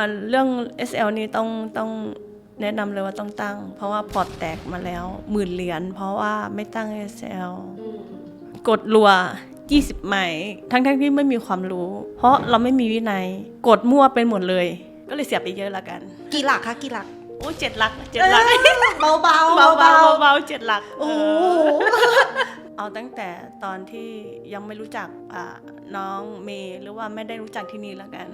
อ่าเรื่อง SL นี่ต้องต้องแนะนำเลยว่าต้องตั้ง เพราะว่าพอร์ตแตกมาแล้วหมื่นเหรียญเพราะว่าไม่ตั้ง SL กดรัว 20 ไหม ทั้งทั้งๆที่ไม่มีความรู้ เพราะเราไม่มีวินัย กดมั่วเป็นหมดเลย ก็เลยเสียไปเยอะละกัน กี่หลักคะกี่หลักโอ้เจ็ดหลักเจ็ดหลักเบาๆเบาเบาเบาเบาเบาๆเจ็ดหลักโอ้เอโหอเอาตั้งแต่ตอนที่ยังไม่รู้จักอ่าน้องเมย์หรือว่าไม่ได้รู้จักที่นี่แล้วกัน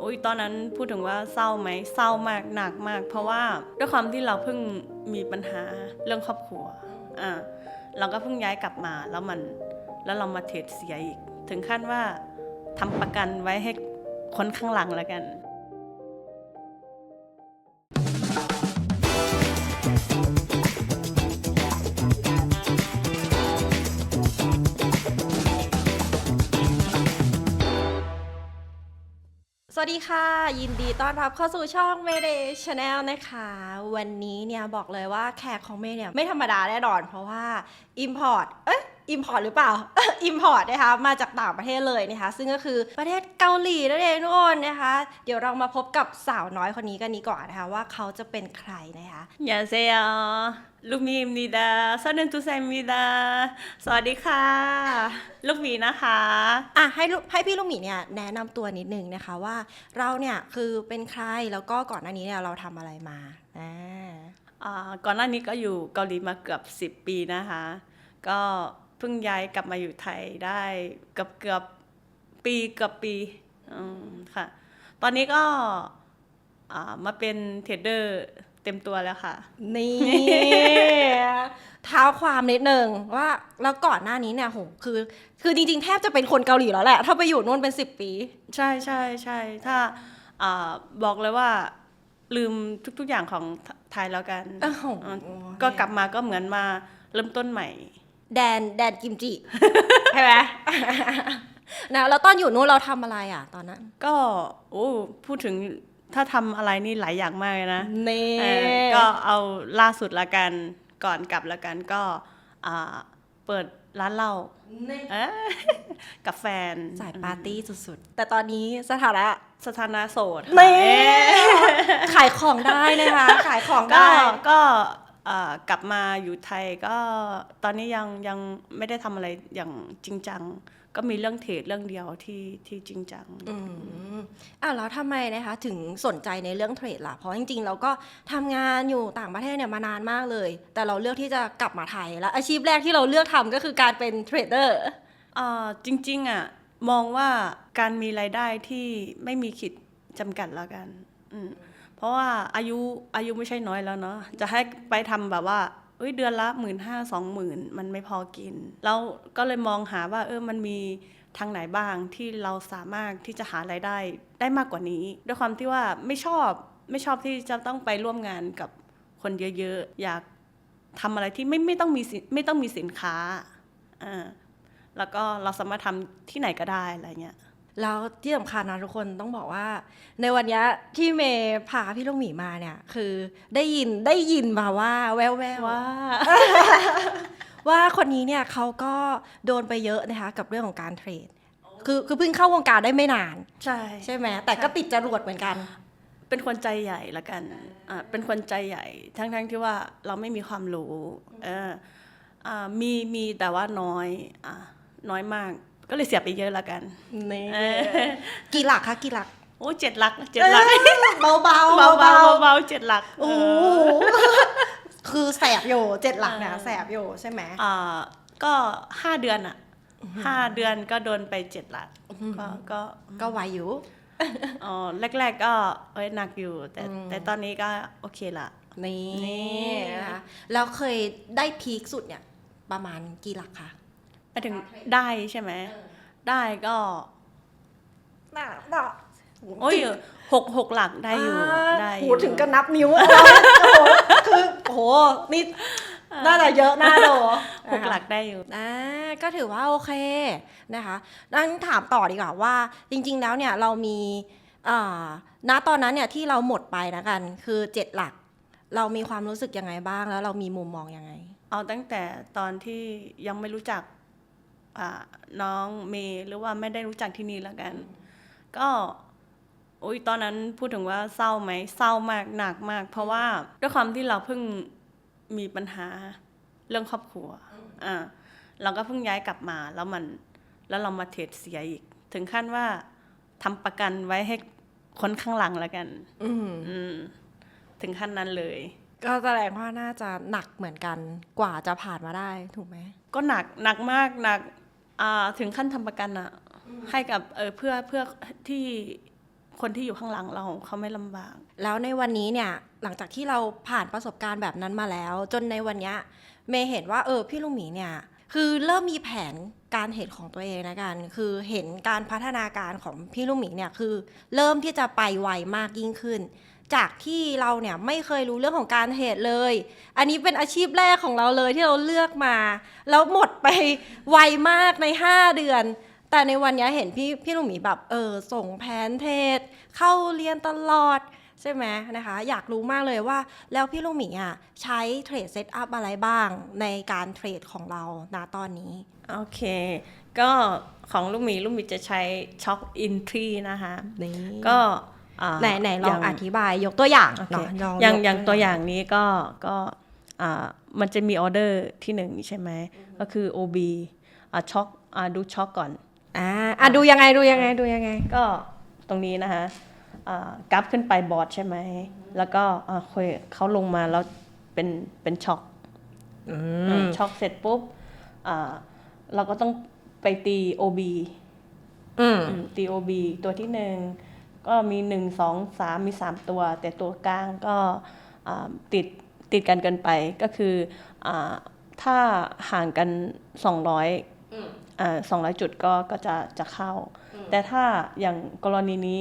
โอ้ยตอนนั้นพูดถึงว่าเศร้าไหมเศร้ามากหนักมาก เพราะว่าด้วยความที่เราเพิ่งมีปัญหาเรื่องครอบครัวอ่าเราก็เพิ่งย้ายกลับมาแล้วมันแล้วเรามาเทรดเสียอีก ถึงขั้นว่าทำประกันไว้ให้คนข้างหลังแล้วกัน วัสดีค่ะ ยินดีต้อนรับเข้าสู่ช่องเมเดชแนลนะคะ วันนี้เนี่ยบอกเลยว่าแขกของเมย์เนี่ยไม่ธรรมดาแน่นอนเพราะว่า Import เอ้ย Import หรือเปล่า Import นะคะมาจากต่างประเทศเลยนะคะ ซึ่งก็คือประเทศเกาหลีนั่นเองทุกคนนะคะ เดี๋ยวเรามาพบกับสาวน้อยคนนี้กันนี้ก่อนนะคะ ว่าเขาจะเป็นใครนะคะอย่าเซียลูกหมีมนีดาซอนเดนตูไซมีดา สวัสดีค่ะ ลูกหมีนะคะอะให้ลูกให้พี่ลูกหมีเนี่ยแนะนำตัวนิดนึงนะคะว่าเราเนี่ยคือเป็นใครแล้วก็ก่อนหน้านี้เนี่ยเราทำอะไรมาอ่าอ่าก่อนหน้านี้ก็อยู่เกาหลีมาเกือบ 10 ปีนะคะ ก็ เพิ่งย้ายกลับมาอยู่ไทยได้เกือบเกือบปีเกือบปีอืมค่ะ ตอนนี้ก็อ่ามาเป็นเทรดเดอร์เต็มตัวแล้วค่ะ นี่เท้าความนิดนึงว่าแล้วก่อนหน้านี้เนี่ยโหคือ คือจริงๆ แทบจะเป็นคนเกาหลีแล้วแหละ ถ้าไปอยู่นู่นเป็น 10 ปี ใช่ใช่ใช่ถ้าอ่าบอกเลยว่าลืมทุก ๆอย่างของไทยแล้วกันอ้าวอืมก็กลับมาก็เหมือนมาเริ่มต้นใหม่ แดนแดนกิมจิ ใช่ไหม นะแล้วตอนอยู่นู่นเราทำอะไรอะ ตอนนั้นก็โอ้พูดถึงถ้าทำอะไรนี่หลายอย่างมากเลยนะนี่เออก็เอาล่าสุดละกันก่อนกลับละกันก็อ่าเปิดร้านเหล้าเอ้ยกับแฟนสายปาร์ตี้สุดๆ แต่ตอนนี้สถานะสถานะโสดนี่เอ๊ะขายของได้นะคะ ขายของก็ได้ ก็อ่า กลับมาอยู่ไทยก็ตอนนี้ยังยังไม่ได้ทำอะไรอย่างจริงจัง ก็มีเรื่องเทรดเรื่องเดียวที่ที่จริงจังอืมอ้าวแล้วทำไมนะคะถึงสนใจในเรื่องเทรดล่ะ เพราะจริงๆ เราก็ทำงานอยู่ต่างประเทศเนี่ยมานานมากเลย แต่เราเลือกที่จะกลับมาไทย แล้วอาชีพแรกที่เราเลือกทำก็คือการเป็นเทรดเดอร์อ่าจริงๆอะมองว่าการมีรายได้ที่ไม่มีขีดจำกัดแล้วกัน อืม เพราะว่าอายุอายุไม่ใช่น้อยแล้วเนาะจะให้ไปทำแบบว่าเอ้ยเดือนละหมื่นห้าสองหมื่นมันไม่พอกินเราก็เลยมองหาว่าเออมันมีทางไหนบ้างที่เราสามารถที่จะหารายได้ได้มากกว่านี้ ด้วยความที่ว่าไม่ชอบไม่ชอบที่จะต้องไปร่วมงานกับคนเยอะๆ อยากทำอะไรที่ไม่ไม่ต้องมีสินไม่ต้องมีสินค้าอ่าแล้วก็เราสามารถทำที่ไหนก็ได้อะไรเงี้ย แล้วที่สำคัญนะทุกคนต้องบอกว่า ในวันเนี้ยที่เมย์พาพี่ลูกหมีมาเนี่ย คือได้ยินได้ยินมาว่าแววแววๆว่า ว่าคนนี้เนี่ยเขาก็โดนไปเยอะนะคะกับเรื่องของการเทรด คือคือเพิ่งเข้าวงการได้ไม่นาน ใช่ ใช่ไหมแต่ก็ติดจรวดเหมือนกัน เป็นคนใจใหญ่ละกันอ่าเป็นคนใจใหญ่ ทั้งๆที่ว่าเราไม่มีความรู้ เอออ่ามีมีแต่ว่าน้อยอ่าน้อยมาก ก็เลยเสียไปเยอะละกันนี่เออกี่หลักคะกี่หลักโอ้เจ็ดหลักเจ็ดหลักเบาเบาเบาเบาเบาเจ็ดหลักโอ้เอโหอคือแสบอยู่เจ็ดหลักเนี่ยเออแสบอยู่ใช่ไหมอ่าก็ห้าเดือนอะห้าเดือนก็โดนไปเจ็ดหลักก็ก็ก็ไหวอยู่อ๋อแรก ๆ ก็เอ้ยหนักอยู่ แต่อืมแต่ตอนนี้ก็โอเคละนี่นี่นะคะแล้วเคยได้พีคสุดเนี่ย ประมาณกี่หลักคะ ไปถึงได้ใช่ไหม ได้ก็น่าน่าโอ้ยหกหกหลักได้อยู่ได้อยู่โหถึงก็นับนิ้วโอ้โหคือโอ้โหนี่น่าจะเยอะน่าดูหกหลักได้อยู่อ่าก็ถือว่าโอเคนะคะดังนั้นถามต่อดีกว่าว่า จริง ๆ แล้วเนี่ยเรามีอ่าณตอนนั้นเนี่ยที่เราหมดไปนะกัน คือเจ็ดหลัก เรามีความรู้สึกยังไงบ้างแล้วเรามีมุมมองยังไง เอาตั้งแต่ตอนที่ยังไม่รู้จักอ่า น้องเมย์หรือว่าไม่ได้รู้จักที่นี่แล้วกัน ก็โอ้ยตอนนั้นพูดถึงว่าเศร้าไหมเศร้ามากหนักมาก เพราะว่าด้วยความที่เราเพิ่งมีปัญหาเรื่องครอบครัวอ่าเราก็เพิ่งย้ายกลับมาแล้วมันแล้วเรามาเทรดเสียอีก ถึงขั้นว่าทำประกันไว้ให้คนข้างหลังแล้วกันอืมอืมถึงขั้นนั้นเลย ก็แสดงว่าน่าจะหนักเหมือนกันกว่าจะผ่านมาได้ถูกไหมก็หนักหนักมากหนัก อ่าถึงขั้นทำประกันอะให้กับเออเพื่อเพื่อที่คนที่อยู่ข้างหลังเราเขาไม่ลำบาก แล้วในวันนี้เนี่ยหลังจากที่เราผ่านประสบการณ์แบบนั้นมาแล้ว จนในวันเนี้ยเมย์เห็นว่าเออพี่ลุงหมีเนี่ย คือเริ่มมีแผนการเห็นของตัวเองนะกัน คือเห็นการพัฒนาการของพี่ลุงหมีเนี่ยคือ เริ่มที่จะไปไวมากยิ่งขึ้น จากที่เราเนี่ยไม่เคยรู้เรื่องของการเทรดเลย อันนี้เป็นอาชีพแรกของเราเลยที่เราเลือกมา แล้วหมดไปไวมากใน 5 เดือน แต่ในวันเนี้ยเห็นพี่พี่ลุงหมีแบบเออส่งแผนเทรดเข้าเรียนตลอดใช่ไหมนะคะ อยากรู้มากเลยว่าแล้วพี่ลุงหมีอะใช้เทรดเซตอัพอะไรบ้างในการเทรดของเราณตอนนี้ โอเค ก็ของลูกหมีลูกหมีจะใช้ช็อคอินทรีนะคะนี่ก็อ่า ไหนไหนลองย่อธิบายยกตัวอย่างโอเคเนาะลอย่างกอย่างตัวอย่างนี้ก็ก็อ่ามันจะมีออเดอร์ที่หนึ่งใช่ไหมก็คือ OB อ่าช็อคอ่าดูช็อคก่อนอ่าอะดูยังไงดูยังไงดูยังไง ก็ตรงนี้นะคะอ่ากราฟขึ้นไปบอร์ดใช่ไหม แล้วก็อ่าค่อยเขาลงมาแล้วเป็นเป็นช็อคอือืมมช็อคเสร็จปุ๊บอ่าเราก็ต้องไปตี OB อืมอืมตี OB ตัวที่หนึ่ง ก็มีหนึ่งสองสามมีสามตัว แต่ตัวกลางก็อ่าติดติดกันเกินไปก็คืออาถ้าห่างกัน 200อ่า200 จุดก็ก็จะจะเข้า แต่ถ้าอย่างกรณีนี้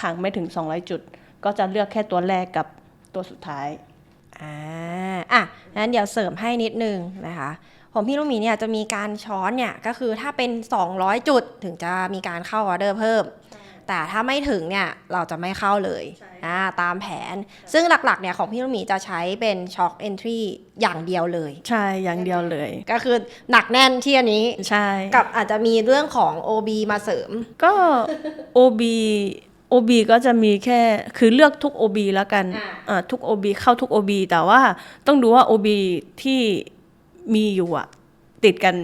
ห่างไม่ถึง 200 จุด ก็จะเลือกแค่ตัวแรกกับตัวสุดท้ายอ่าอะงั้นเดี๋ยวเสริมให้นิดนึงนะคะของพี่ลูกหมีเนี่ยจะมีการช้อนเนี่ยก็คือถ้าเป็น 200 จุดถึงจะมีการเข้าออเดอร์เพิ่ม แต่ถ้าไม่ถึงเนี่ยเราจะไม่เข้าเลยใช่อ่าตามแผน ซึ่งหลักๆเนี่ยของพี่ลูกหมีจะใช้เป็นช็อคเอนทรีอย่างเดียวเลย ใช่อย่างเดียวเลย ก็คือหนักแน่นที่อันนี้ใช่กับอาจจะมีเรื่องของ OB มาเสริม ก็ OB OB ก็จะมีแค่คือเลือกทุก OB แล้วกันอ่าอ่าทุก OB เข้าทุก OB แต่ว่าต้องดูว่า OB ที่มีอยู่อะติดกัน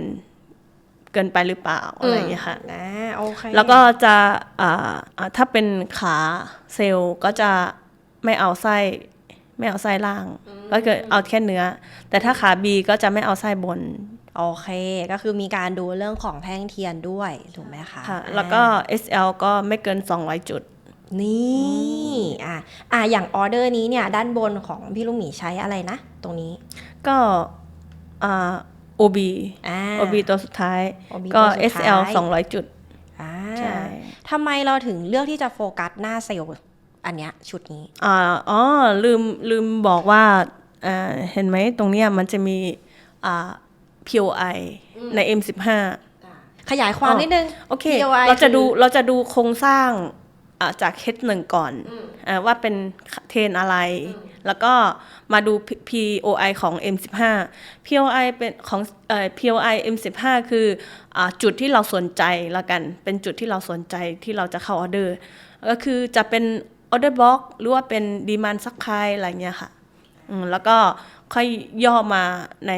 เกินไปหรือเปล่าอะไรอย่างเงี้ยค่ะนะโอเคแล้วก็จะอ่าอ่าถ้าเป็นขาเซลล์ก็จะไม่เอาไส้ไม่เอาไส้ล่าง ก็คือเอาแค่เนื้อ แต่ถ้าขา B ก็จะไม่เอาไส้บนโอเค ก็คือมีการดูเรื่องของแท่งเทียนด้วยถูกไหมคะค่ะอ่าแล้วก็ SL ก็ไม่เกิน 200 จุด นี่อะอะอย่างออเดอร์นี้เนี่ย ด้านบนของพี่ลูกหมีใช้อะไรนะ ตรงนี้ ก็อ่า OB อ่า OB ตัวสุดท้าย OB ก็ตัวสุดท้าย SL 200 จุดอ่าใช่ทำไมเราถึงเลือกที่จะโฟกัสหน้าเซลล์อันเนี้ยชุดนี้อ่าอ๋อลืมลืมบอกว่าอ่าเห็นไหมตรงเนี้ยมันจะมีอ่า POI ใน M15 ขยายความอ๋อนิดนึงโอเค POI เราจะดูคือเราจะดูโครงสร้าง อ่าจาก H1 ก่อนอาว่าเป็นเทรนอะไร แล้วก็มาดู P- POI ของ M15 POI เป็นของเอ่อ POI M15 คืออาจุดที่เราสนใจละกัน เป็นจุดที่เราสนใจที่เราจะเข้าออเดอร์ ก็คือจะเป็นออเดอร์บล็อกหรือว่าเป็นดีมานซักคายอะไรเงี้ยค่ะอืมแล้วก็ค่อยย่อมาใน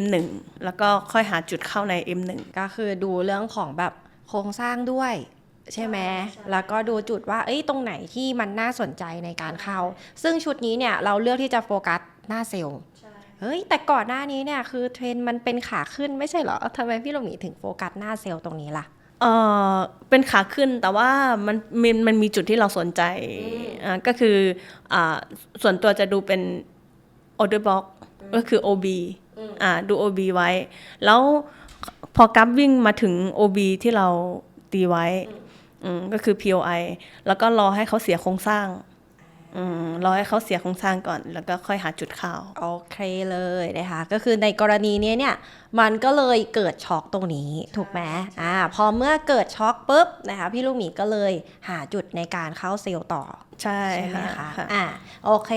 M1 แล้วก็ค่อยหาจุดเข้าใน M1 ก็คือดูเรื่องของแบบโครงสร้างด้วย ใช่ไหมแล้วก็ดูจุดว่า เอ้ย ตรงไหนที่มันน่าสนใจในการเข้า ซึ่งชุดนี้เนี่ยเราเลือกที่จะโฟกัสหน้าเซลล์เฮ้ย แต่ก่อนหน้านี้เนี่ยคือเทรนด์มันเป็นขาขึ้นไม่ใช่เหรอทำไมพี่ลูกหมีถึงโฟกัสหน้าเซลล์ตรงนี้ล่ะเออเป็นขาขึ้นแต่ว่ามันมันมันมีจุดที่เราสนใจอ่าก็คืออ่าส่วนตัวจะดูเป็น order block ก็คือ OB อ่าดู OB ไว้ แล้วพอกราฟวิ่งมาถึง OB ที่เราตีไว้อืม ก็คือ POI แล้วก็รอให้เขาเสียโครงสร้างอืมรอให้เขาเสียโครงสร้างก่อน แล้วก็ค่อยหาจุดเข้าโอเคเลยนะคะ ก็คือในกรณีนี้เนี่ย มันก็เลยเกิดช็อกตรงนี้ถูกไหมอ่าพอเมื่อเกิดช็อกปุ๊บนะคะพี่ลูกหมีก็เลยหาจุดในการเข้าเซลล์ต่อ ใช่ใช่ไหมค่ะคะค่ะอ่าโอเค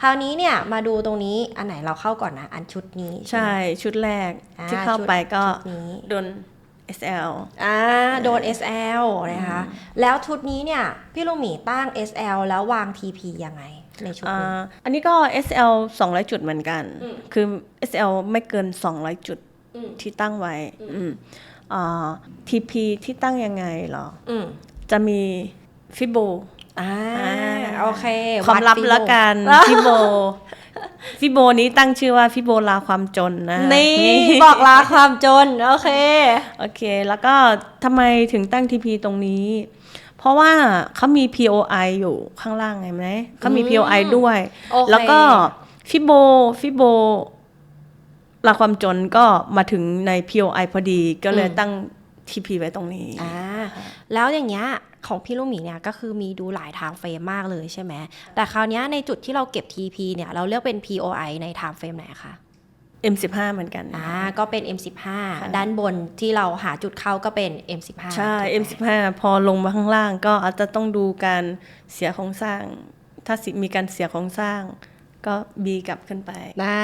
คราวนี้เนี่ยมาดูตรงนี้อันไหนเราเข้าก่อนนะ อันชุดนี้ ใช่ไหมชุดแรกอ่าที่เข้าไปก็ชุดนี้โดน SL อ่าโดน SL นะคะ แล้วชุดนี้เนี่ย พี่ลูกหมีตั้ง SL แล้ววาง TP ยังไงในชุดอ่นี้าอันนี้ก็ SL 200 จุดเหมือนกันอืมคือ SL ไม่เกิน 200 จุดอืมที่ตั้งไว้อืมอ่า TP ที่ตั้งยังไงเหรออืมจะมีฟิโบอ่าอ่าโอเค ความลับฟิโละกันแล้วฟิโบ ฟิโบนี้ตั้งชื่อว่าฟิโบลาความจนนะนี่บอกลาความจน โอเค โอเค แล้วก็ทำไมถึงตั้ง TP ตรงนี้ เพราะว่าเขามี POI อยู่ข้างล่างไงไหมเขามีอืม POI ด้วยโอเคแล้วก็ฟิโบฟิโบลาความจนก็มาถึงใน POI พอดี ก็เลยตั้ง TP ไว้ตรงนี้อ่าแล้วอย่างเงี้ยของพี่ลูกหมีเนี่ยก็คือมีดูหลายทางเฟรมมากเลยใช่ไหมแต่คราวเนี้ยในจุดที่เราเก็บ TP เนี่ยเราเลือกเป็น POI ในไทม์เฟรมไหนคะ M15 เหมือนกันอ่าก็เป็น M15 ด้านบนที่เราหาจุดเข้าก็เป็น M15 ใช่ถูกไหม M15 พอลงมาข้างล่างก็อาจจะต้องดูการเสียโครงสร้าง ถ้าสิมีการเสียโครงสร้าง ก็ B กลับขึ้นไปนะ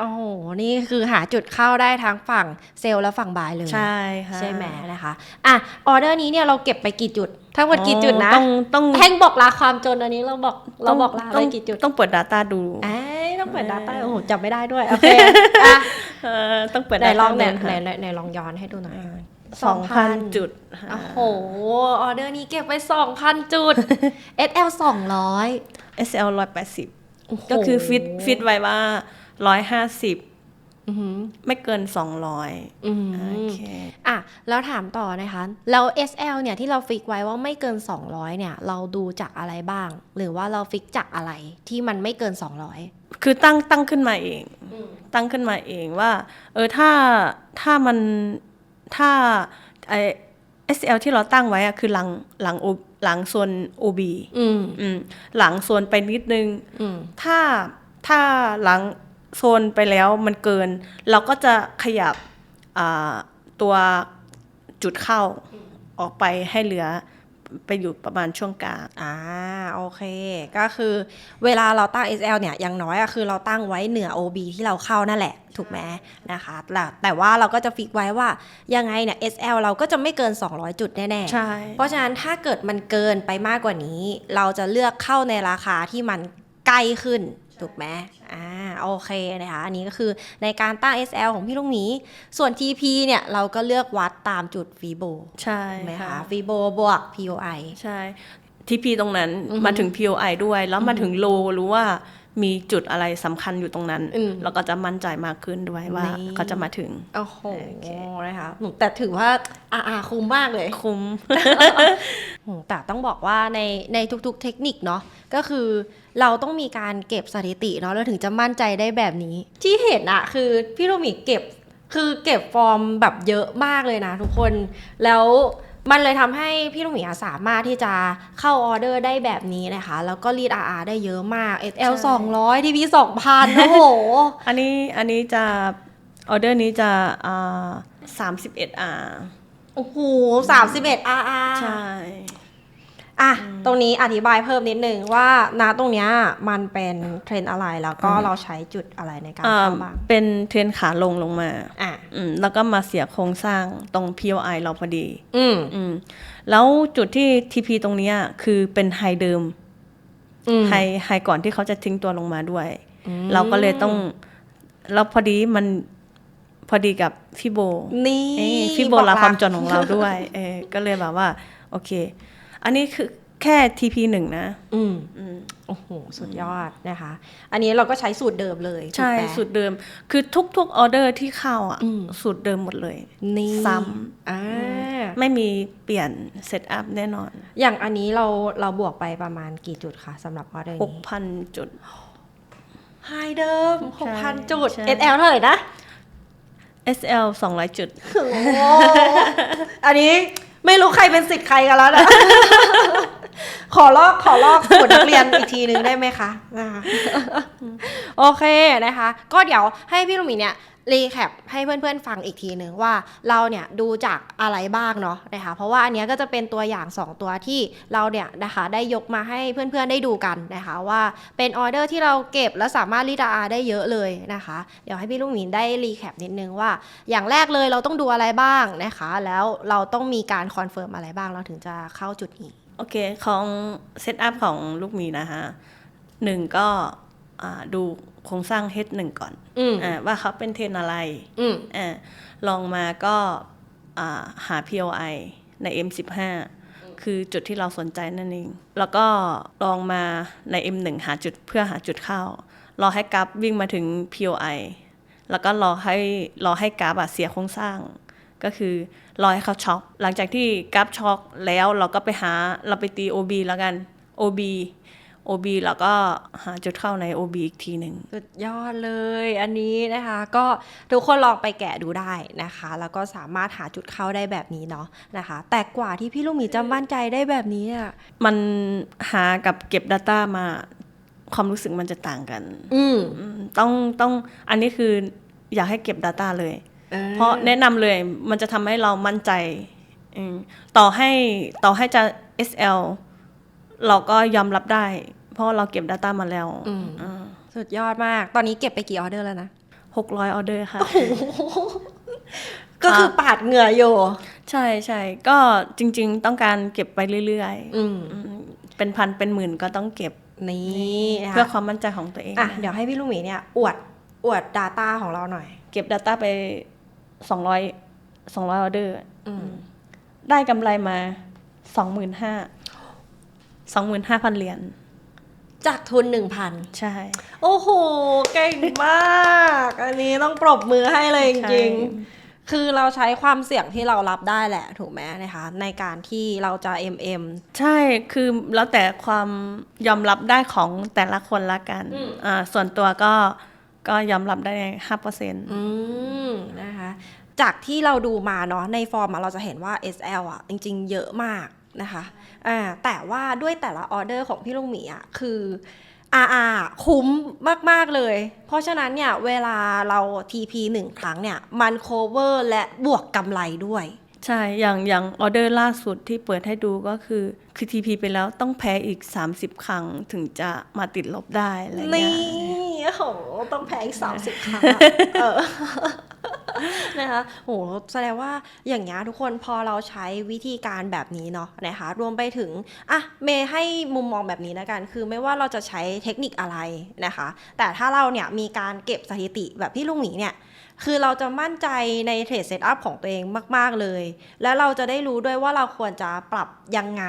โอ้โห นี่คือหาจุดเข้าได้ทั้งฝั่งเซลล์และฝั่งบายเลยใช่ค่ะใช่ไหมนะคะ อะ ออเดอร์นี้เนี่ยเราเก็บไปกี่จุด ทั้งหมดกี่จุดนะ ต้องต้องแท่งบอกลาความจนอันนี้เราบอกเราบอกลาต้ไปองกี่จุด ต้องเปิด Data ดูเอ้ยต้องเปิด Data โอ้โหจำไม่ได้ด้วย โอเคอะเออต้องเปิดไหน Data ลองไหนดูไหนค่ะไหนไหนลองย้อนให้ดูหน่อยสองพันจุด โอ้โห ออเดอร์นี้เก็บไป2,000จุด SL 200 SL ร้อยแปดสิบโอ้โห ก็คือฟิตฟิตไว้ว่าร้อยห้าสิบอือหือไม่เกินสองร้อยอืมโอเคอะ แล้วถามต่อนะคะ แล้ว SL เนี่ยที่เราฟิกไว้ว่าไม่เกิน200เนี่ย เราดูจากอะไรบ้าง หรือว่าเราฟิกจากอะไรที่มันไม่เกิน200คือตั้งตั้งขึ้นมาเอง ตั้งขึ้นมาเองว่า เออถ้าถ้ามันถ้าไอ SL ที่เราตั้งไว้อะคือหลังหลัง O- หลังส่วน OB อืมอืมหลังส่วนไปนิดนึงอืมถ้าถ้าหลังโซนไปแล้วมันเกิน เราก็จะขยับอ่าตัวจุดเข้าออกไปให้เหลือ ไปอยู่ประมาณช่วงกลางอ่าโอเค ก็คือเวลาเราตั้ง SL เนี่ยอย่างน้อยอะคือเราตั้งไว้เหนือ OB ที่เราเข้านั่นแหละ ถูกไหมนะคะแต่แต่ว่าเราก็จะฟิกไว้ว่ายังไงเนี่ย SL เราก็จะไม่เกิน 200 จุดแน่ๆใช่เพราะฉะนั้นถ้าเกิดมันเกินไปมากกว่านี้ เราจะเลือกเข้าในราคาที่มันใกล้ขึ้น ถูกไหมอ่าโอเคนะคะ อันนี้ก็คือในการตั้ง SL ของพี่ลุงหมี ส่วน TP เนี่ย เราก็เลือกวัดตามจุดฟีโบใช่ถูกไหมค่ะคะฟีโบบวก POI ใช่ TP ตรงนั้นอือฮึมาถึง POI ด้วย แล้วมาถึงโลรู้ว่ามีจุดอะไรสำคัญอยู่ตรงนั้นอืมเราก็จะมั่นใจมากขึ้นด้วยว่านี่เขาจะมาถึง โอ้โหโอเคนะคะหนูแต่ถือว่าอาอาคุ้มมากเลย คุ้มอืมแต่ต้องบอกว่าในในทุกๆเทคนิคเนาะก็คือ เราต้องมีการเก็บสถิติเนาะแล้วถึงจะมั่นใจได้แบบนี้ ที่เห็นอะคือพี่โรมิเก็บคือเก็บฟอร์มแบบเยอะมากเลยนะทุกคนแล้วมันเลยทำให้พี่ลูกหมีอะสามารถที่จะเข้าออเดอร์ได้แบบนี้นะคะ แล้วก็รีด RR ได้เยอะมาก SL ใช่200 TP 2,000 โอ้โห อันนี้อันนี้จะออเดอร์นี้จะอ่าสามสิบเอ็ดอาโอ้โห31 RR ใช่ อะตรงนี้อธิบายเพิ่มนิดนึงว่าณตรงเนี้ยมันเป็นเทรนด์อะไรแล้วก็เราใช้จุดอะไรในการอ่าเข้าบ้างเป็นเทรนขาลงลงมาอะอืมแล้วก็มาเสียโครงสร้างตรง POI เราพอดี อืมอืมแล้วจุดที่ TP ตรงเนี้ยคือเป็นไฮเดิมอืมไฮไฮก่อนที่เขาจะทิ้งตัวลงมาด้วยอืมเราก็เลยต้องแล้วพอดีมันพอดีกับฟิโบนี่เอ้ยฟิโบลาความจนของเราด้วย เออก็เลยแบบว่า โอเค อันนี้คือแค่ TP หนึ่งนะ อืมอืมโอ้โห สุดยอดนะคะ อันนี้เราก็ใช้สูตรเดิมเลย ใช่ถูกไหมสูตรเดิม คือทุกๆออเดอร์ที่เข้าอะอืมสูตรเดิมหมดเลย นี่ซ้อ่าไม่มีเปลี่ยนเซตอัพแน่นอน อย่างอันนี้เราเราบวกไปประมาณกี่จุดคะสำหรับออเดอร์นี้6,000จุดไฮเดิมใช่6,000จุดใช่ SL เท่าไหร่นะ SL 200 จุด โอ้ อันนี้ ไม่รู้ใครเป็นสิทธิ์ใครกันแล้วนะ ขอลอกขอลอกสูตรนักเรียนอีกทีนึงได้ไหมคะนะคะ โอเคนะคะ ก็เดี๋ยวให้พี่ลุงหมีเนี่ย รีแคปให้เพื่อนๆฟังอีกทีหนึ่งว่าเราเนี่ยดูจากอะไรบ้างเนาะนะคะเพราะว่าอันเนี้ยก็จะเป็นตัวอย่าง 2 ตัวที่เราเนี่ยนะคะได้ยกมาให้เพื่อนๆได้ดูกันนะคะว่าเป็นออเดอร์ที่เราเก็บแล้วสามารถรีดาได้เยอะเลยนะคะ เดี๋ยวให้พี่ลูกหมีได้รีแคปนิดนึงว่า อย่างแรกเลยเราต้องดูอะไรบ้างนะคะ แล้วเราต้องมีการคอนเฟิร์มอะไรบ้างเราถึงจะเข้าจุดนี้โอเคของเซตอัพของลูกหมีนะฮะหนึ่งก็ดู โครงสร้าง H หนึ่งก่อนอืมอาว่าเขาเป็นเทรนอะไรอืมอาลองมาก็อ่าหา POI ใน M15 คือจุดที่เราสนใจนั่นเอง แล้วก็ลองมาใน M1 หาจุดเพื่อหาจุดเข้า รอให้กราฟวิ่งมาถึง POI แล้วก็รอให้รอให้กราฟอะเสียโครงสร้าง ก็คือรอให้เขาช็อก หลังจากที่กราฟช็อกแล้วเราก็ไปหาเราไปตี OB แล้วกัน OB OB แล้วก็หาจุดเข้าใน OB อีกทีหนึ่งสุดยอดเลยอันนี้นะคะ ก็ทุกคนลองไปแกะดูได้นะคะ แล้วก็สามารถหาจุดเข้าได้แบบนี้เนาะนะคะ แต่กว่าที่พี่ลูกหมีจะมั่นใจได้แบบนี้เนี่ยมันหากับเก็บ Data มาความรู้สึกมันจะต่างกัน อืมอืมต้องต้องอันนี้คืออยากให้เก็บ Data เลยออเพราะแนะนำเลยมันจะทำให้เรามั่นใจอืมต่อให้ต่อให้จะ SL เราก็ยอมรับได้ เพราะว่าเราเก็บ Data มาแล้วอืมสุดยอดมาก ตอนนี้เก็บไปกี่ออเดอร์แล้วนะหกร้อยออเดอร์ค่ะ ก็คือปาดเหงื่ออยู่ ใช่ใช่ก็จริง ๆ ต้องการเก็บไปเรื่อยอืมๆอืมเป็นพันเป็นหมื่นก็ต้องเก็บนี่นะเพื่อคะความมั่นใจของตัวเองอะนะเดี๋ยวให้พี่ลูกหมีเนี่ย อวดอวด Data ของเราหน่อย เก็บ Data ไปสองร้อยสองร้อยออเดอร์อืมได้กำไรมาสองหมื่นห้า สองหมื่นห้าพันเหรียญจากทุน1,000ใช่ โอ้โห เก่งมาก อันนี้ต้องปรบมือให้เลยจริงๆ คือเราใช้ความเสี่ยงที่เรารับได้แหละถูกไหมนะคะ ในการที่เราจะ MM ใช่คือแล้วแต่ความยอมรับได้ของแต่ละคนละกันอืมอ่าส่วนตัวก็ก็ยอมรับได้ห้าเปอร์เซ็นต์อืมนะคะจากที่เราดูมาเนาะในฟอร์มอะเราจะเห็นว่า SL อะ จริง ๆ เยอะมากนะคะ อ่าแต่ว่าด้วยแต่ละออเดอร์ของพี่ลุงหมีอะคือ RR คุ้มมาก ๆ เลย เพราะฉะนั้นเนี่ย เวลาเรา TP หนึ่งครั้งเนี่ย มัน cover และบวกกำไรด้วย ใช่ อย่างอย่างออเดอร์ล่าสุดที่เปิดให้ดูก็คือ คือ TP ไปแล้วต้องแพ้อีก 30 ครั้งถึงจะมาติดลบได้อะไรเงี้นี่ยโอ้โหต้องแพ้อีกสามสิบครั้งอะเออนะคะโหแสดงว่าอย่างเงี้ยทุกคนพอเราใช้วิธีการแบบนี้เนาะนะคะรวมไปถึงอะเมย์ให้มุมมองแบบนี้แล้วกัน คือไม่ว่าเราจะใช้เทคนิคอะไรนะคะ แต่ถ้าเราเนี่ยมีการเก็บสถิติแบบพี่ลุงหมีเนี่ยคือเราจะมั่นใจในเทรดเซตอัพของตัวเองมาก ๆ เลย แล้วเราจะได้รู้ด้วยว่าเราควรจะปรับยังไง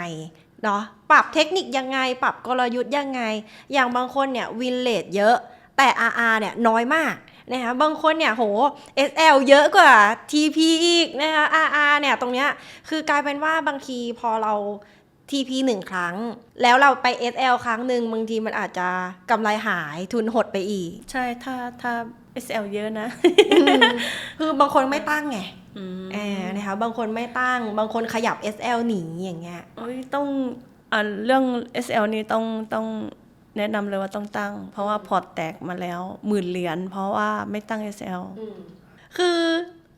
เนาะปรับเทคนิคยังไง ปรับกลยุทธ์ยังไง อย่างบางคนเนี่ยวินเลทเยอะแต่ RR เนี่ยน้อยมากนะคะบางคนเนี่ยโห SL เยอะกว่า TP อีกนะคะ RR เนี่ยตรงเนี้ยคือกลายเป็นว่าบางทีพอเรา TP หนึ่งครั้ง แล้วเราไป SL ครั้งหนึ่งบางทีมันอาจจะกำไรหายทุนหดไปอีก ใช่ถ้าถ้า SL เยอะนะ คือบางคนไม่ตั้งไง อืมแอบนะคะบางคนไม่ตั้ง บางคนขยับ SL หนีอย่างเงี้ยโอ้ยต้องอ่าเรื่อง SL นี่ต้องต้องแนะนำเลยว่าต้องตั้ง เพราะว่าพอร์ตแตกมาแล้วหมื่นเหรียญเพราะว่าไม่ตั้ง SL คือ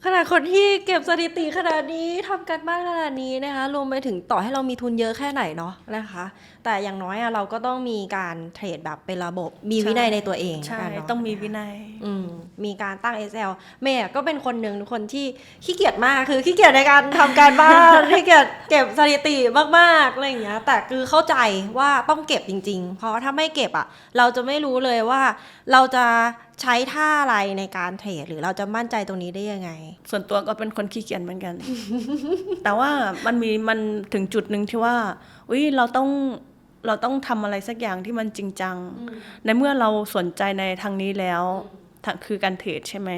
ขนาดคนที่เก็บสถิติขนาดนี้ทำการบ้านขนาดนี้นะคะ รวมไปถึงต่อให้เรามีทุนเยอะแค่ไหนเนาะนะคะ แต่อย่างน้อยอะเราก็ต้องมีการเทรดแบบเป็นระบบมีวินัยในตัวเองใช่แล้วกันเนาะต้องมีวินัยอืมมีการตั้ง SL เมย์ก็เป็นคนหนึ่งคนที่ขี้เกียจมากคือขี้เกียจในการทำการบ้านขี้เกียจเก็บสถิติมากๆอะไรอย่างเงี้ยแต่คือเข้าใจว่าต้องเก็บจริง ๆ เพราะถ้าไม่เก็บอะเราจะไม่รู้เลยว่าเราจะ ใช้ท่าอะไรในการเทรดหรือเราจะมั่นใจตรงนี้ได้ยังไง ส่วนตัวก็เป็นคนขี้เกียจเหมือนกัน แต่ว่ามันมีมันถึงจุดหนึ่งที่ว่าอุ้ยเราต้องเราต้องทำอะไรสักอย่างที่มันจริงจัง ในเมื่อเราสนใจในทางนี้แล้วทางคือการเทรดใช่ไหม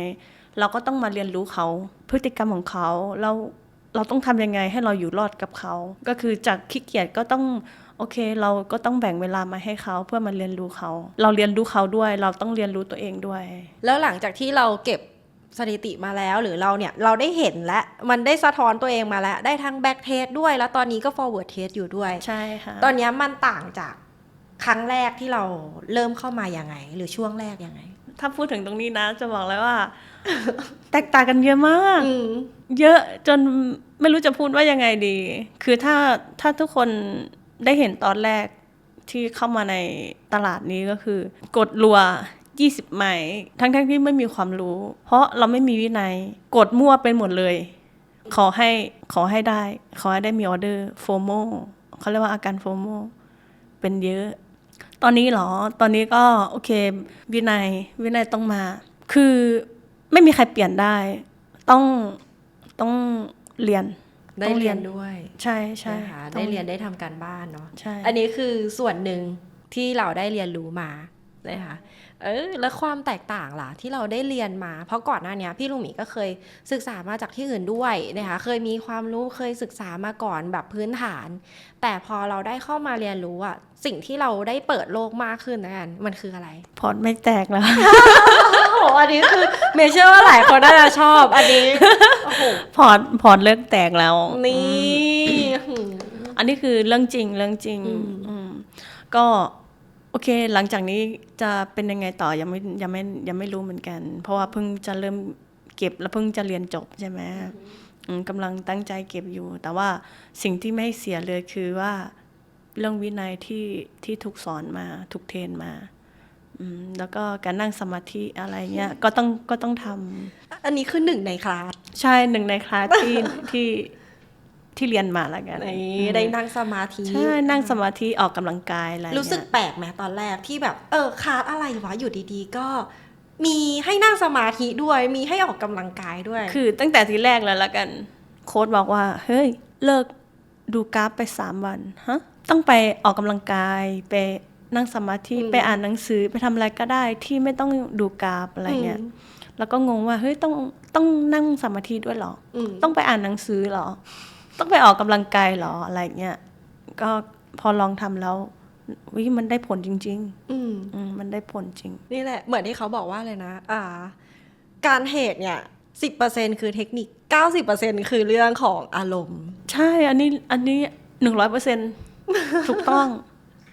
เราก็ต้องมาเรียนรู้เขาพฤติกรรมของเขาเราเราต้องทำยังไงให้เราอยู่รอดกับเขา ก็คือจากขี้เกียจก็ต้อง โอเค เราก็ต้องแบ่งเวลามาให้เขาเพื่อมาเรียนรู้เขา เราเรียนรู้เขาด้วย เราต้องเรียนรู้ตัวเองด้วย แล้วหลังจากที่เราเก็บสถิติมาแล้วหรือเราเนี่ยเราได้เห็นและมันได้สะท้อนตัวเองมาแล้ว ได้ทั้งแบ็กเทสด้วย แล้วตอนนี้ก็ forward test อยู่ด้วย ใช่ค่ะ ตอนเนี้ยมันต่างจากครั้งแรกที่เราเริ่มเข้ามายังไง หรือช่วงแรกยังไง ถ้าพูดถึงตรงนี้นะ จะบอกเลยว่า แตกต่างกันเยอะมากอืมเยอะจนไม่รู้จะพูดว่ายังไงดี คือถ้าถ้าทุกคน ได้เห็นตอนแรกที่เข้ามาในตลาดนี้ก็คือ กดรัว 20ไหมทั้งๆทที่ไม่มีความรู้ เพราะเราไม่มีวินัย กดมั่วเป็นหมดเลย ขอให้ขอให้ได้ ขอให้ได้มีออเดอร์โฟโมเขาเรียกว่าอาการโฟโมเป็นเยอะ ตอนนี้เหรอ ตอนนี้ก็โอเค วินัยวินัยต้องมา คือไม่มีใครเปลี่ยนได้ ต้องต้องเรียน ได้ต้องเรียนด้วย ใช่ใช่นะคะต้องได้เรียนได้ทำการบ้านเนาะใช่อันนี้คือส่วนหนึ่งที่เราได้เรียนรู้มานะคะ เออแล้วความแตกต่างล่ะที่เราได้เรียนมา เพราะก่อนหน้าเนี้ยพี่ลุงหมีก็เคยศึกษามาจากที่อื่นด้วยนะคะเคยมีความรู้เคยศึกษามาก่อนแบบพื้นฐาน แต่พอเราได้เข้ามาเรียนรู้อะสิ่งที่เราได้เปิดโลกมากขึ้นนะกันมันคืออะไร พอร์ตไม่แตกแล้วโอ้โหอันนี้คือเมย์เชื่อว่าหลายคนน่าจะชอบอันนี้โอ้โหพอร์ตพอร์ตเลิกแตกแล้ว นี่หืมอันนี้คือเรื่องจริงเรื่องจริงอืมอืมก็ โอเค หลังจากนี้จะเป็นยังไงต่อยังไม่ยังไม่ยังไม่รู้เหมือนกัน เพราะว่าเพิ่งจะเริ่มเก็บแล้วเพิ่งจะเรียนจบใช่ไหมอืมกำลังตั้งใจเก็บอยู่ แต่ว่าสิ่งที่ไม่เสียเลยคือว่าเรื่องวินัยที่ที่ถูกสอนมาถูกเทรนมาอืมแล้วก็การนั่งสมาธิอะไรเงี้ยก็ต้องก็ต้องทำอันนี้คือหนึ่งในคลาสใช่หนึ่งในคลาสที่ที่ ที่เรียนมาแล้วกันนี่ได้นั่งสมาธิใช่นั่งสมาธิออกกำลังกายอะไรรู้สึกเงี้ยแปลกไหมตอนแรกที่แบบเออคลาสอะไรวะอยู่ดีๆ ก็มีให้นั่งสมาธิด้วยมีให้ออกกำลังกายด้วย คือตั้งแต่ทีแรกเลยละกันโค้ดบอกว่า เฮ้ย เลิกดูกราฟไปสามวันฮะต้องไปออกกำลังกายไปนั่งสมาธิอืมไปอ่านหนังสือไปทำอะไรก็ได้ที่ไม่ต้องดูกราฟอะไรเงี้ยมแล้วก็งงว่าเฮ้ยต้องต้องนั่งสมาธิด้วยเหรออืมต้องไปอ่านหนังสือเหรอ ต้องไปออกกำลังกายเหรออะไรเงี้ยก็พอลองทำแล้ววิมันได้ผลจริงอืมๆอืมมันได้ผลจริง นี่แหละ เหมือนที่เขาบอกว่าเลยนะ อ่า การเหตุเนี่ยสิบเปอร์เซ็นคือเทคนิคเก้าสิบเปอร์เซ็นคือเรื่องของอารมณ์ ใช่ อันนี้ อันนี้หนึ่งร้อยเปอร์เซ็นถูกต้อง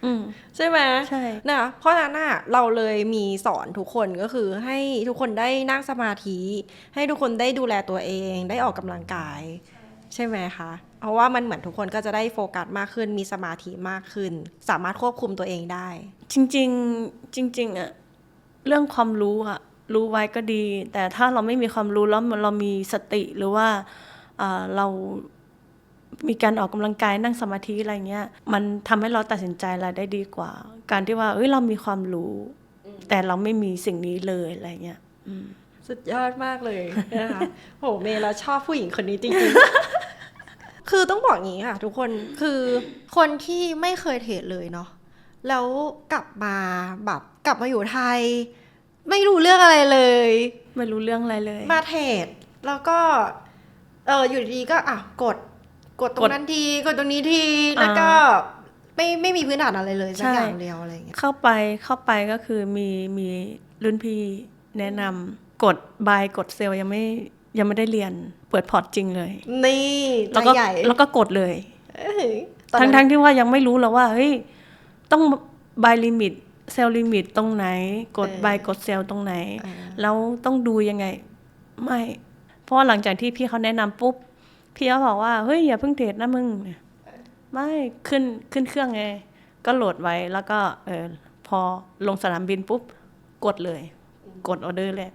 อืมใช่ไหมใช่นะเพราะฉะนั้นน่ะเราเลยมีสอนทุกคนก็คือให้ทุกคนได้นั่งสมาธิ ให้ทุกคนได้ดูแลตัวเอง ได้ออกกำลังกาย ใช่ไหมคะ เพราะว่ามันเหมือนทุกคนก็จะได้โฟกัสมากขึ้น มีสมาธิมากขึ้น สามารถควบคุมตัวเองได้ จริงๆจริงๆอะเรื่องความรู้อะรู้ไว้ก็ดี แต่ถ้าเราไม่มีความรู้แล้วเรามีสติหรือว่าอ่าเรามีการออกกำลังกายนั่งสมาธิอะไรเงี้ย มันทำให้เราตัดสินใจอะไรได้ดีกว่า การที่ว่าเอ้ยเรามีความรู้ แต่เราไม่มีสิ่งนี้เลยอะไรเงี้ยอืมสุดยอดมากเลยนะคะโหเมย์เราชอบผู้หญิงคนนี้จริงๆ คือต้องบอกอย่างนี้ค่ะ ทุกคนคือคนที่ไม่เคยเทรดเลยเนาะแล้วกลับมาแบบกลับมาอยู่ไทย ไม่รู้เรื่องอะไรเลย ไม่รู้เรื่องอะไรเลย มาเทรดแล้วก็เอออยู่ดีๆก็อะกดกดตรกงดนั้นทีกดตรงนี้ทีแล้วก็ไม่ไม่มีพื้นฐานอะไรเลยสักใช่อย่างเดียวอะไรอย่างเงี้ยเข้าไปเข้าไปก็คือมีมีรุ่นพี่แนะนำกดบายกดเซลล์ยังไม่ ยังไม่ได้เรียนเปิดพอร์ตจริงเลย นี่ใจแล้วก็ใหญ่แล้วก็กดเลยเอ้ยตอนทั้งนั้นทั้งที่ว่ายังไม่รู้แล้วว่าเฮ้ยต้องบายลิมิตเซลล์ลิมิตตรงไหน กดบายกดเซลล์ตรงไหนอ่าแล้วต้องดูยังไง ไม่ เพราะว่าหลังจากที่พี่เขาแนะนำปุ๊บ พี่เขาบอกว่าเฮ้ยอย่าเพิ่งเทรดนะมึงไม่ขึ้นขึ้นเครื่องไง ก็โหลดไว้แล้วก็เออพอลงสนามบินปุ๊บ กดเลย กดออเดอร์เลย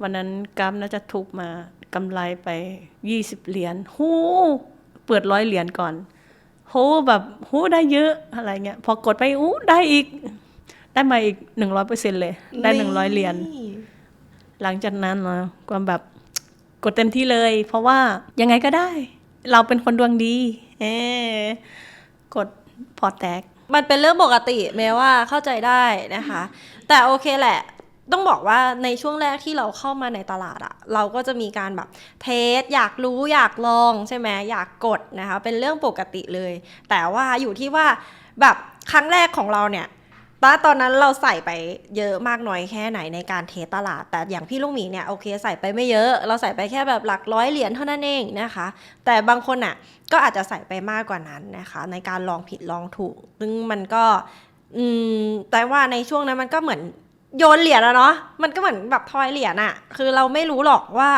วันนั้นกราฟน่าจะทุกมากำไรไปยี่สิบเหรียญหูเปิดร้อยเหรียญก่อนโหแบบหูได้เยอะอะไรเงี้ย พอกดไปอู้ได้อีก ได้มาอีกหนึ่งร้อยเปอร์เซ็นเลย ได้หนึ่งร้อยเหรียญหลังจากนั้นเนาะก็แบบกดเต็มที่เลย เพราะว่ายังไงก็ได้ เราเป็นคนดวงดี เออกดพอร์ตแตก มันเป็นเรื่องปกติแม้ว่าเข้าใจได้นะคะ แต่โอเคแหละ ต้องบอกว่าในช่วงแรกที่เราเข้ามาในตลาดอะเราก็จะมีการแบบเทส อยากรู้อยากลองใช่ไหมอยากกดนะคะเป็นเรื่องปกติเลย แต่ว่าอยู่ที่ว่าแบบครั้งแรกของเราเนี่ยตอนตอนนั้นเราใส่ไปเยอะมากน้อยแค่ไหนในการเทสตลาด แต่อย่างพี่ลูกหมีเนี่ยโอเคใส่ไปไม่เยอะ เราใส่ไปแค่แบบหลักร้อยเหรียญเท่านั้นเองนะคะ แต่บางคนอะก็อาจจะใส่ไปมากกว่านั้นนะคะ ในการลองผิดลองถูก ซึ่งมันก็อืมแต่ว่าในช่วงนั้นมันก็เหมือน โยนเหรียญอะเนาะมันก็เหมือนแบบทอยเหรียญอะคือเราไม่รู้หรอกว่า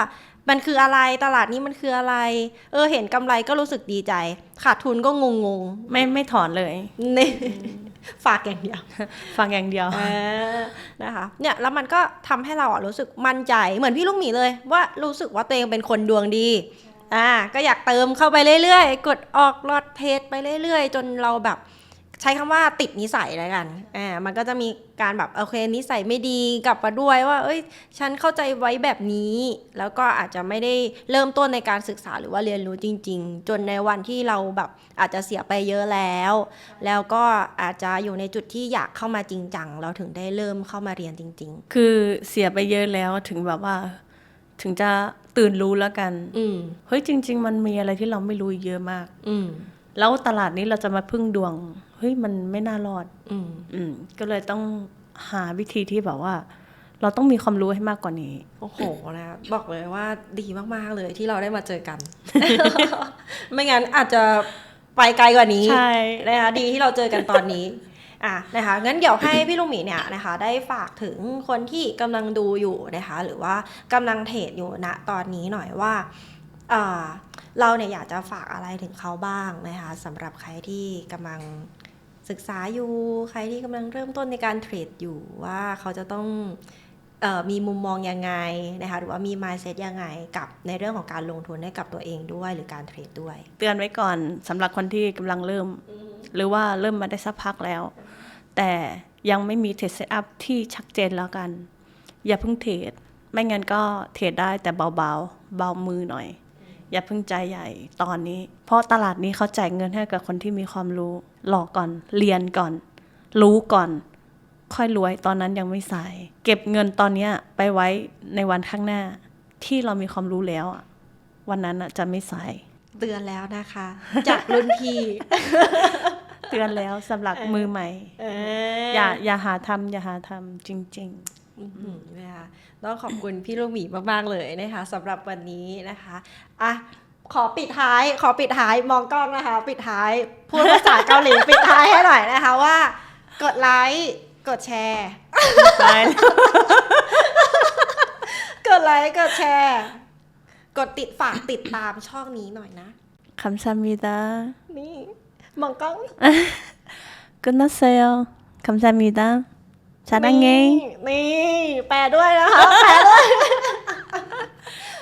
มันคืออะไรตลาดนี้มันคืออะไร เออ เห็นกำไรก็รู้สึกดีใจ ขาดทุนก็งงงไม่ไม่ถอนเลยๆนี่ฝากอย่างเดียวฟังอย่างเดียวเออนะคะเนี่ยแล้วมันก็ทำให้เราอะรู้สึกมั่นใจเหมือนพี่ลูกหมีเลย ว่ารู้สึกว่าตัวเองเป็นคนดวงดีอ่าก็อยากเติมเข้าไปเรื่อยๆ กดออกลอดเพจไปเรื่อยๆ จนเราแบบ ใช้คำว่าติดนิสัยแล้วกันอ่ามันก็จะมีการแบบโอเคนิสัยไม่ดีกลับมาด้วยว่า เอ้ย ฉันเข้าใจไว้แบบนี้ แล้วก็อาจจะไม่ได้เริ่มต้นในการศึกษาหรือว่าเรียนรู้จริง ๆ จนในวันที่เราแบบอาจจะเสียไปเยอะแล้ว แล้วก็อาจจะอยู่ในจุดที่อยากเข้ามาจริงจังเราถึงได้เริ่มเข้ามาเรียนจริงคือเสียไปเยอะแล้วถึงแบบว่า ถึงจะตื่นรู้แล้วกันๆอืมเฮ้ยจริง ๆ มันมีอะไรที่เราไม่รู้อีกเยอะมาก อืม แล้วตลาดนี้เราจะมาพึ่งดวง เฮ้ยมันไม่น่ารอด อืมอืมก็เลยต้องหาวิธีที่แบบว่า เราต้องมีความรู้ให้มากกว่านี้ โอ้โหนะบอกเลยว่าดีมาก ๆ เลยที่เราได้มาเจอกัน ไม่งั้นอาจจะไปไกลกว่านี้ใช่ นะคะดีที่เราเจอกันตอนนี้ อะนะคะงั้นเดี๋ยวให้พี่ลุงหมีเนี่ยนะคะ ได้ฝากถึงคนที่กำลังดูอยู่นะคะ หรือว่ากำลังเทรดอยู่ณตอนนี้หน่อยว่าอ่า เราเนี่ยอยากจะฝากอะไรถึงเขาบ้างนะคะสำหรับใครที่กำลังศึกษาอยู่ ใครที่กำลังเริ่มต้นในการเทรดอยู่ว่าเขาจะต้องเออมีมุมมองยังไงนะคะหรือว่ามี mindset ยังไงกับในเรื่องของการลงทุนให้กับตัวเองด้วยหรือการเทรดด้วย เตือนไว้ก่อนสำหรับคนที่กำลังเริ่ม หรือว่าเริ่มมาได้สักพักแล้ว แต่ยังไม่มีเทรดเซตอัพที่ชัดเจนแล้วกัน อย่าเพิ่งเทรดไม่งั้นก็เทรดได้แต่เบาๆ เบามือหน่อย อย่าเพิ่งใจใหญ่ตอนนี้ เพราะตลาดนี้เขาแจกเงินให้กับคนที่มีความรู้หลอกก่อน เรียนก่อน รู้ก่อน ค่อยรวยตอนนั้นยังไม่สาย เก็บเงินตอนเนี้ยไปไว้ในวันข้างหน้า ที่เรามีความรู้แล้วอะวันนั้นอะจะไม่สายเตือนแล้วนะคะ จากรุ่นพี่เตือนแล้วสำหรับมือใหม่เออย่าอย่าหาทำอย่าหาทำจริงอื้อหือ นะคะต้องขอบคุณพี่ลูกหมีมาก ๆ เลยนะคะสำหรับวันนี้นะคะอะขอปิดท้าย ขอปิดท้ายมองกล้องนะคะ ปิดท้ายพูดภาษาเกาหลีปิดท้ายให้หน่อยนะคะว่า กดไลค์กดแชร์ๆใช่กดไลค์กดแชร์ กดติดฝากติดตามช่องนี้หน่อยนะคำซามิดานี่มองกล้องกุนัเซลคำซามิดา ชาดังเงนี่นี่ แปลด้วยนะคะ แปลด้วย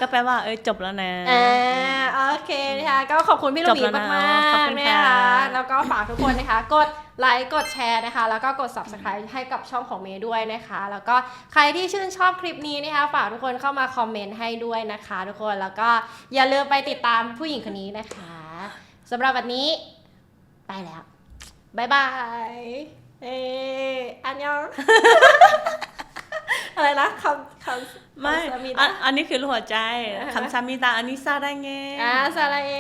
ก็แปลว่า เอ้ยจบแล้วนะอ่าโอเคนะคะก็ขอบคุณพี่ลูกหมีจบแล้วมานะกขอบๆคุณนะค่ะคะแล้วก็ฝากทุกคนนะคะ กดไลค์กดแชร์นะคะ แล้วก็กด subscribe ให้กับช่องของเมย์ด้วยนะคะ แล้วก็ใครที่ชื่นชอบคลิปนี้นะคะ ฝากทุกคนเข้ามาคอมเมนต์ให้ด้วยนะคะ ทุกคนแล้วก็อย่าลืมไปติดตามผู้หญิงคนนี้นะคะสำหรับวันนี้ ไปแล้วบายบาย เอออันยองอะไรนะคำคำไม่คำสามีอันนะอันนี้คือรูปหัวใจคำซามิดาอันนี้ซาดังเงอ่าสาระเอ